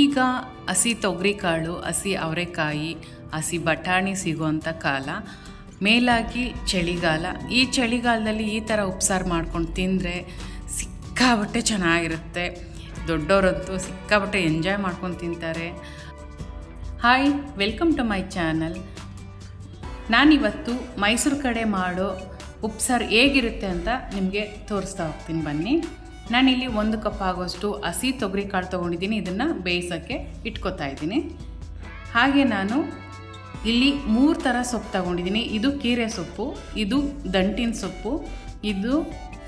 ಈಗ ಹಸಿ ತೊಗರಿಕಾಳು, ಹಸಿ ಅವರೆಕಾಯಿ, ಹಸಿ ಬಟಾಣಿ ಸಿಗುವಂಥ ಕಾಲ. ಮೇಲಾಗಿ ಚಳಿಗಾಲ. ಈ ಚಳಿಗಾಲದಲ್ಲಿ ಈ ಥರ ಉಪ್ಸಾರು ಮಾಡ್ಕೊಂಡು ತಿಂದರೆ ಸಿಕ್ಕಾಬಟ್ಟೆ ಚೆನ್ನಾಗಿರುತ್ತೆ. ದೊಡ್ಡವರಂತೂ ಸಿಕ್ಕಾಬಟ್ಟೆ ಎಂಜಾಯ್ ಮಾಡ್ಕೊಂಡು ತಿಂತಾರೆ. Hi, welcome to my channel. ನಾನಿವತ್ತು ಮೈಸೂರು ಕಡೆ ಮಾಡೋ ಉಪ್ಸಾರು ಹೇಗಿರುತ್ತೆ ಅಂತ ನಿಮಗೆ ತೋರಿಸ್ತಾ ಹೋಗ್ತೀನಿ ಬನ್ನಿ. ನಾನಿಲ್ಲಿ ಒಂದು ಕಪ್ ಆಗೋಷ್ಟು ಹಸಿ ತೊಗರಿ ಕಾಳು ತೊಗೊಂಡಿದ್ದೀನಿ. ಇದನ್ನು ಬೇಯಿಸೋಕ್ಕೆ ಇಟ್ಕೊತಾ ಇದ್ದೀನಿ. ಹಾಗೆ ನಾನು ಇಲ್ಲಿ ಮೂರು ಥರ ಸೊಪ್ಪು ತಗೊಂಡಿದ್ದೀನಿ. ಇದು ಕೀರೆ ಸೊಪ್ಪು, ಇದು ದಂಟಿನ ಸೊಪ್ಪು, ಇದು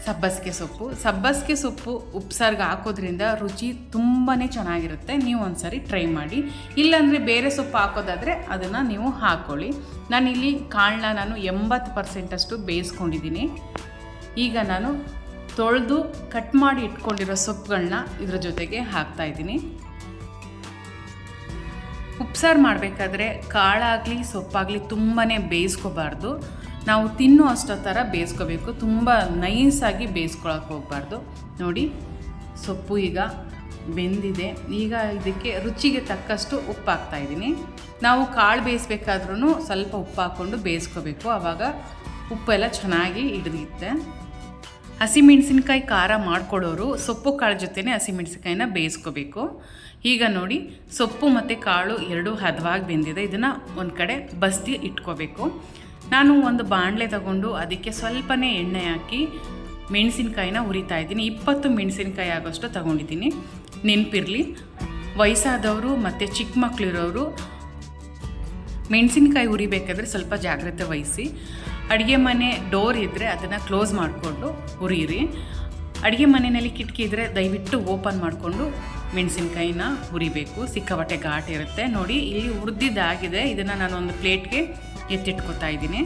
ಸಬ್ಬಸಿಗೆ ಸೊಪ್ಪು. ಸಬ್ಬಸಿಗೆ ಸೊಪ್ಪು ಉಪ್ಸಾರ್ಗೆ ಹಾಕೋದ್ರಿಂದ ರುಚಿ ತುಂಬಾ ಚೆನ್ನಾಗಿರುತ್ತೆ. ನೀವು ಒಂದ್ಸರಿ ಟ್ರೈ ಮಾಡಿ. ಇಲ್ಲಾಂದರೆ ಬೇರೆ ಸೊಪ್ಪು ಹಾಕೋದಾದರೆ ಅದನ್ನು ನೀವು ಹಾಕ್ಕೊಳ್ಳಿ ನಾನಿಲ್ಲಿ ಕಾಳನ್ನ ನಾನು ಎಂಬತ್ತು ಪರ್ಸೆಂಟಷ್ಟು ಬೇಯಿಸ್ಕೊಂಡಿದ್ದೀನಿ. ಈಗ ನಾನು ತೊಳೆದು ಕಟ್ ಮಾಡಿ ಇಟ್ಕೊಂಡಿರೋ ಸೊಪ್ಪುಗಳನ್ನ ಇದರ ಜೊತೆಗೆ ಹಾಕ್ತಾ ಇದ್ದೀನಿ. ಉಪ್ಸಾರು ಮಾಡಬೇಕಾದ್ರೆ ಕಾಳಾಗಲಿ, ಸೊಪ್ಪಾಗಲಿ ತುಂಬಾ ಬೇಯಿಸ್ಕೋಬಾರ್ದು. ನಾವು ತಿನ್ನೋ ಅಷ್ಟೋ ಥರ ಬೇಯಿಸ್ಕೋಬೇಕು. ತುಂಬ ನೈಸಾಗಿ ಬೇಯಿಸ್ಕೊಳಕ್ಕೆ ಹೋಗಬಾರ್ದು. ನೋಡಿ, ಸೊಪ್ಪು ಈಗ ಬೆಂದಿದೆ. ಈಗ ಇದಕ್ಕೆ ರುಚಿಗೆ ತಕ್ಕಷ್ಟು ಉಪ್ಪು ಹಾಕ್ತಾ ಇದ್ದೀನಿ. ನಾವು ಕಾಳು ಬೇಯಿಸ್ಬೇಕಾದ್ರೂ ಸ್ವಲ್ಪ ಉಪ್ಪು ಹಾಕ್ಕೊಂಡು ಬೇಯಿಸ್ಕೋಬೇಕು. ಆವಾಗ ಉಪ್ಪೆಲ್ಲ ಚೆನ್ನಾಗಿ ಹಿಡಿದಿತ್ತೆ. ಹಸಿಮೆಣಸಿನ್ಕಾಯಿ ಖಾರ ಮಾಡಿಕೊಡೋರು ಸೊಪ್ಪು ಕಾಳು ಜೊತೆನೇ ಹಸಿಮೆಣಸಿನ್ಕಾಯಿನ ಬೇಯಿಸ್ಕೋಬೇಕು. ಈಗ ನೋಡಿ, ಸೊಪ್ಪು ಮತ್ತು ಕಾಳು ಎರಡೂ ಹದವಾಗಿ ಬೆಂದಿದೆ. ಇದನ್ನು ಒಂದು ಕಡೆ ಬಸ್ದಿ ಇಟ್ಕೋಬೇಕು. ನಾನು ಒಂದು ಬಾಣಲೆ ತಗೊಂಡು ಅದಕ್ಕೆ ಸ್ವಲ್ಪನೇ ಎಣ್ಣೆ ಹಾಕಿ ಮೆಣಸಿನ್ಕಾಯಿನ ಹುರಿತಾ ಇದ್ದೀನಿ. ಇಪ್ಪತ್ತು ಮೆಣಸಿನ್ಕಾಯಿ ಆಗೋಷ್ಟು ತಗೊಂಡಿದ್ದೀನಿ. ನೆನಪಿರಲಿ, ವಯಸ್ಸಾದವರು ಮತ್ತು ಚಿಕ್ಕ ಮಕ್ಕಳಿರೋರು ಮೆಣಸಿನ್ಕಾಯಿ ಉರಿಬೇಕಾದ್ರೆ ಸ್ವಲ್ಪ ಜಾಗ್ರತೆ ವಹಿಸಿ. ಅಡುಗೆ ಮನೆ ಡೋರ್ ಇದ್ದರೆ ಅದನ್ನು ಕ್ಲೋಸ್ ಮಾಡಿಕೊಂಡು ಹುರಿಯಿರಿ. ಅಡುಗೆ ಮನೆಯಲ್ಲಿ ಕಿಟಕಿ ಇದ್ದರೆ ದಯವಿಟ್ಟು ಓಪನ್ ಮಾಡಿಕೊಂಡು ಮೆಣಸಿನ್ಕಾಯಿನ ಹುರಿಬೇಕು. ಸಿಕ್ಕಾಪಟ್ಟೆ ಘಾಟ್ ಇರುತ್ತೆ. ನೋಡಿ, ಇಲ್ಲಿ ಹುರಿದಿದ್ದಾಗಿದೆ. ಇದನ್ನು ನಾನು ಒಂದು ಪ್ಲೇಟ್ಗೆ ಎತ್ತಿಟ್ಕೊತಾ ಇದ್ದೀನಿ.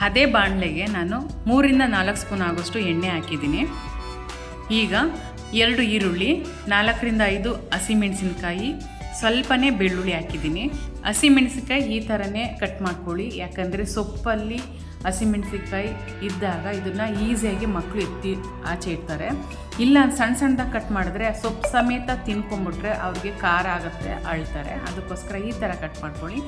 ಅದೇ ಬಾಣಲೆಗೆ ನಾನು ಮೂರಿಂದ ನಾಲ್ಕು ಸ್ಪೂನ್ ಆಗೋಷ್ಟು ಎಣ್ಣೆ ಹಾಕಿದ್ದೀನಿ. ಈಗ ಎರಡು ಈರುಳ್ಳಿ, ನಾಲ್ಕರಿಂದ ಐದು ಹಸಿಮೆಣಸಿನ್ಕಾಯಿ ಸ್ವಲ್ಪನೇ ಬೆಳ್ಳುಳ್ಳಿ ಹಾಕಿದ್ದೀನಿ. ಹಸಿಮೆಣಸಿನ್ಕಾಯಿ ಈ ಥರನೇ ಕಟ್ ಮಾಡ್ಕೊಳ್ಳಿ. ಯಾಕಂದರೆ ಸೊಪ್ಪಲ್ಲಿ ಹಸಿಮೆಣಸಿನ್ಕಾಯಿ ಇದ್ದಾಗ ಇದನ್ನು ಈಸಿಯಾಗಿ ಮಕ್ಕಳು ಎತ್ತಿ ಆಚೆ ಇಡ್ತಾರೆ. ಇಲ್ಲ ಸಣ್ಣ ಸಣ್ಣದಾಗಿ ಕಟ್ ಮಾಡಿದ್ರೆ ಸೊಪ್ಪು ಸಮೇತ ತಿನ್ಕೊಂಬಿಟ್ರೆ ಅವ್ರಿಗೆ ಖಾರ ಆಗುತ್ತೆ, ಅಳ್ತಾರೆ. ಅದಕ್ಕೋಸ್ಕರ ಈ ಥರ ಕಟ್ ಮಾಡ್ಕೊಳ್ಳಿ.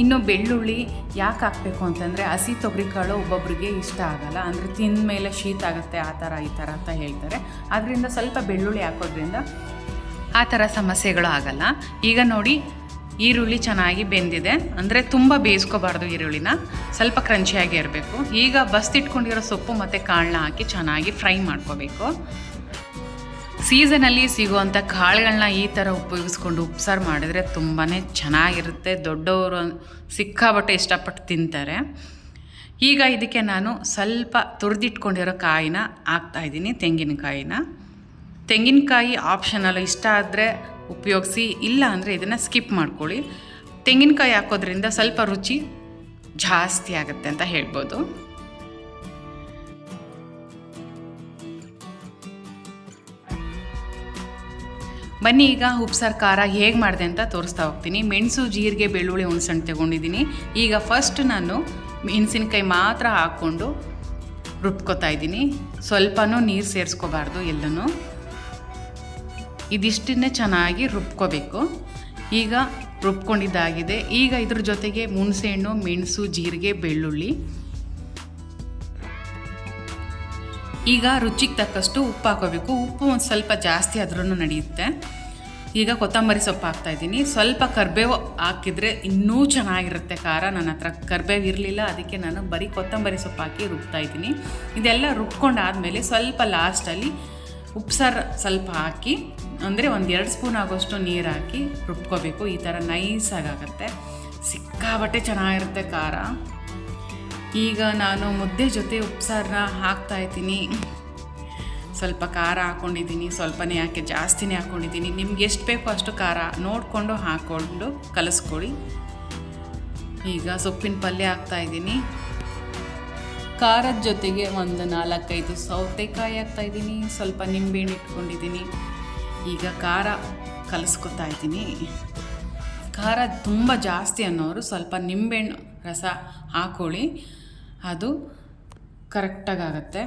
ಇನ್ನು ಬೆಳ್ಳುಳ್ಳಿ ಯಾಕೆ ಹಾಕಬೇಕು ಅಂತಂದರೆ ಹಸಿ ತೊಗರಿಕಾಳು ಒಬ್ಬೊಬ್ರಿಗೆ ಇಷ್ಟ ಆಗಲ್ಲ. ಅಂದರೆ ತಿಂದ ಮೇಲೆ ಶೀತ ಆಗುತ್ತೆ, ಆ ಥರ ಈ ಥರ ಅಂತ ಹೇಳ್ತಾರೆ. ಆದ್ದರಿಂದ ಸ್ವಲ್ಪ ಬೆಳ್ಳುಳ್ಳಿ ಹಾಕೋದ್ರಿಂದ ಆ ಥರ ಸಮಸ್ಯೆಗಳು ಆಗಲ್ಲ. ಈಗ ನೋಡಿ, ಈರುಳ್ಳಿ ಚೆನ್ನಾಗಿ ಬೆಂದಿದೆ. ಅಂದರೆ ತುಂಬ ಬೇಯಿಸ್ಕೋಬಾರ್ದು ಈರುಳ್ಳಿನ. ಸ್ವಲ್ಪ ಕ್ರಂಚಿಯಾಗಿ ಇರಬೇಕು. ಈಗ ಬಸ್ತಿಟ್ಕೊಂಡಿರೋ ಸೊಪ್ಪು ಮತ್ತು ಕಾಳನ್ನ ಹಾಕಿ ಚೆನ್ನಾಗಿ ಫ್ರೈ ಮಾಡ್ಕೋಬೇಕು. ಸೀಸನಲ್ಲಿ ಸಿಗುವಂಥ ಕಾಳುಗಳನ್ನ ಈ ಥರ ಉಪಯೋಗಿಸ್ಕೊಂಡು ಉಪ್ಸಾರು ಮಾಡಿದರೆ ತುಂಬಾ ಚೆನ್ನಾಗಿರುತ್ತೆ. ದೊಡ್ಡವರು ಸಿಕ್ಕಾಬಟ್ಟೆ ಇಷ್ಟಪಟ್ಟು ತಿಂತಾರೆ. ಈಗ ಇದಕ್ಕೆ ನಾನು ಸ್ವಲ್ಪ ತುರಿದಿಟ್ಕೊಂಡಿರೋ ಕಾಯಿನ ಹಾಕ್ತಾಯಿದ್ದೀನಿ ತೆಂಗಿನಕಾಯಿನ. ತೆಂಗಿನಕಾಯಿ ಆಪ್ಷನಲ್ ಇಷ್ಟ ಆದರೆ ಉಪಯೋಗಿಸಿ, ಇಲ್ಲ ಅಂದರೆ ಇದನ್ನು ಸ್ಕಿಪ್ ಮಾಡ್ಕೊಳ್ಳಿ. ತೆಂಗಿನಕಾಯಿ ಹಾಕೋದ್ರಿಂದ ಸ್ವಲ್ಪ ರುಚಿ ಜಾಸ್ತಿ ಆಗುತ್ತೆ ಅಂತ ಹೇಳ್ಬೋದು. ಬನ್ನಿ, ಈಗ ಉಪ್ಸಾರು ಖಾರ ಹೇಗೆ ಮಾಡಿದೆ ಅಂತ ತೋರಿಸ್ತಾ ಹೋಗ್ತೀನಿ. ಮೆಣಸು, ಜೀರಿಗೆ, ಬೆಳ್ಳುಳ್ಳಿ ಹುಣಸಣ್ಣು ತಗೊಂಡಿದ್ದೀನಿ. ಈಗ ಫಸ್ಟ್ ನಾನು ಮೆಣಸಿನ್ಕಾಯಿ ಮಾತ್ರ ಹಾಕ್ಕೊಂಡು ರುಬ್ಕೋತಾ ಇದ್ದೀನಿ. ಸ್ವಲ್ಪನೂ ನೀರು ಸೇರಿಸ್ಕೋಬಾರ್ದು ಎಲ್ಲನೂ. ಇದಿಷ್ಟನ್ನೇ ಚೆನ್ನಾಗಿ ರುಬ್ಕೋಬೇಕು. ಈಗ ರುಬ್ಕೊಂಡಿದ್ದಾಗಿದೆ. ಈಗ ಇದ್ರ ಜೊತೆಗೆ ಹುಣಸೆಹಣ್ಣು, ಮೆಣಸು, ಜೀರಿಗೆ, ಬೆಳ್ಳುಳ್ಳಿ. ಈಗ ರುಚಿಗೆ ತಕ್ಕಷ್ಟು ಉಪ್ಪು ಹಾಕೋಬೇಕು ಉಪ್ಪು ಒಂದು ಸ್ವಲ್ಪ ಜಾಸ್ತಿ ಆದ್ರೂ ನಡೆಯುತ್ತೆ. ಈಗ ಕೊತ್ತಂಬರಿ ಸೊಪ್ಪು ಹಾಕ್ತಾ ಇದ್ದೀನಿ. ಸ್ವಲ್ಪ ಕರಿಬೇವು ಹಾಕಿದರೆ ಇನ್ನೂ ಚೆನ್ನಾಗಿರುತ್ತೆ ಖಾರ. ನನ್ನ ಹತ್ರ ಕರಿಬೇವು ಇರಲಿಲ್ಲ. ಅದಕ್ಕೆ ನಾನು ಬರೀ ಕೊತ್ತಂಬರಿ ಸೊಪ್ಪು ಹಾಕಿ ರುಬ್ತಾ ಇದ್ದೀನಿ. ಇದೆಲ್ಲ ರುಬ್ಕೊಂಡಾದಮೇಲೆ ಸ್ವಲ್ಪ ಲಾಸ್ಟಲ್ಲಿ ಉಪ್ಸಾರು ಸ್ವಲ್ಪ ಹಾಕಿ ಅಂದರೆ ಒಂದು ಎರಡು ಸ್ಪೂನ್ ಆಗೋಷ್ಟು ನೀರು ಹಾಕಿ ರುಬ್ಕೋಬೇಕು. ಈ ಥರ ನೈಸಾಗುತ್ತೆ ಸಿಕ್ಕಾಬಟ್ಟೆ ಚೆನ್ನಾಗಿರುತ್ತೆ ಖಾರ. ಈಗ ನಾನು ಮುದ್ದೆ ಜೊತೆ ಉಪ್ಸಾರನ್ನ ಹಾಕ್ತಾ ಇದ್ದೀನಿ. ಸ್ವಲ್ಪ ಖಾರ ಹಾಕ್ಕೊಂಡಿದ್ದೀನಿ ಸ್ವಲ್ಪನೇ ಯಾಕೆ ಜಾಸ್ತಿನೇ ಹಾಕ್ಕೊಂಡಿದ್ದೀನಿ ನಿಮ್ಗೆ ಎಷ್ಟು ಬೇಕೋ ಅಷ್ಟು ಖಾರ ನೋಡಿಕೊಂಡು ಹಾಕ್ಕೊಂಡು ಕಲಿಸ್ಕೊಳ್ಳಿ. ಈಗ ಸೊಪ್ಪಿನ ಪಲ್ಯ ಹಾಕ್ತಾಯಿದ್ದೀನಿ ಖಾರದ ಜೊತೆಗೆ ಒಂದು ನಾಲ್ಕೈದು ಸೌತೆಕಾಯಿ ಹಾಕ್ತಾಯಿದ್ದೀನಿ ಸ್ವಲ್ಪ ನಿಂಬೆಹಣ್ಣು ಇಟ್ಕೊಂಡಿದ್ದೀನಿ. ಈಗ ಖಾರ ಕಲಿಸ್ಕೊತಾ ಇದ್ದೀನಿ. ಖಾರ ತುಂಬ ಜಾಸ್ತಿ ಅನ್ನೋರು ಸ್ವಲ್ಪ ನಿಂಬೆಹಣ್ಣು ರಸ ಹಾಕೊಳ್ಳಿ. ಅದು ಕರೆಕ್ಟಾಗಿ ಆಗುತ್ತೆ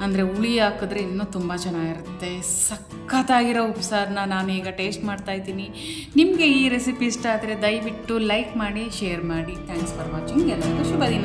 ಅಂದರೆ ಹುಳಿ ಹಾಕಿದ್ರೆ ಇನ್ನೂ ತುಂಬ ಚೆನ್ನಾಗಿರುತ್ತೆ. ಸಖತ್ತಾಗಿರೋ ಉಪ್ಸಾರನ್ನ ನಾನು ಈಗ ಟೇಸ್ಟ್ ಮಾಡ್ತಾ ಇದ್ದೀನಿ. ನಿಮಗೆ ಈ ರೆಸಿಪಿ ಇಷ್ಟ ಆದರೆ ದಯವಿಟ್ಟು ಲೈಕ್ ಮಾಡಿ, ಶೇರ್ ಮಾಡಿ. Thanks for watching. ಎಲ್ಲರಿಗೂ ಶುಭ ದಿನ